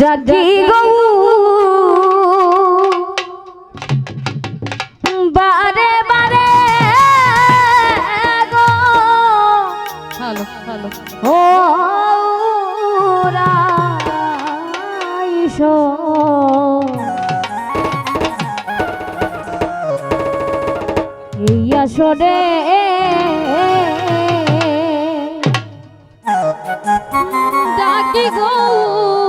জাতি গৌ বারে বারে গো। হ্যালো হ্যালো ও রাইশো। এই আসরে ডাকি গৌ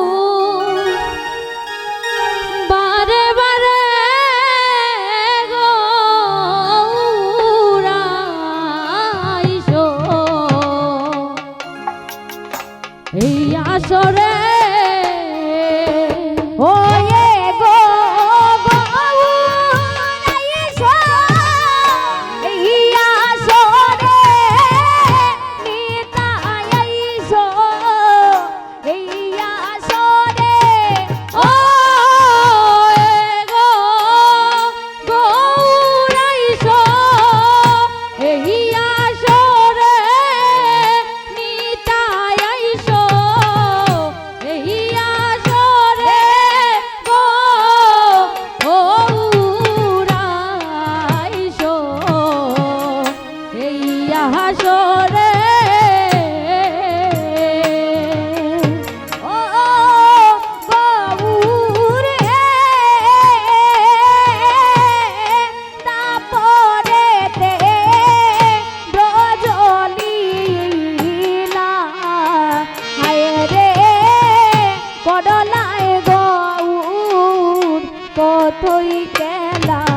কতই খেলা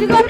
You go.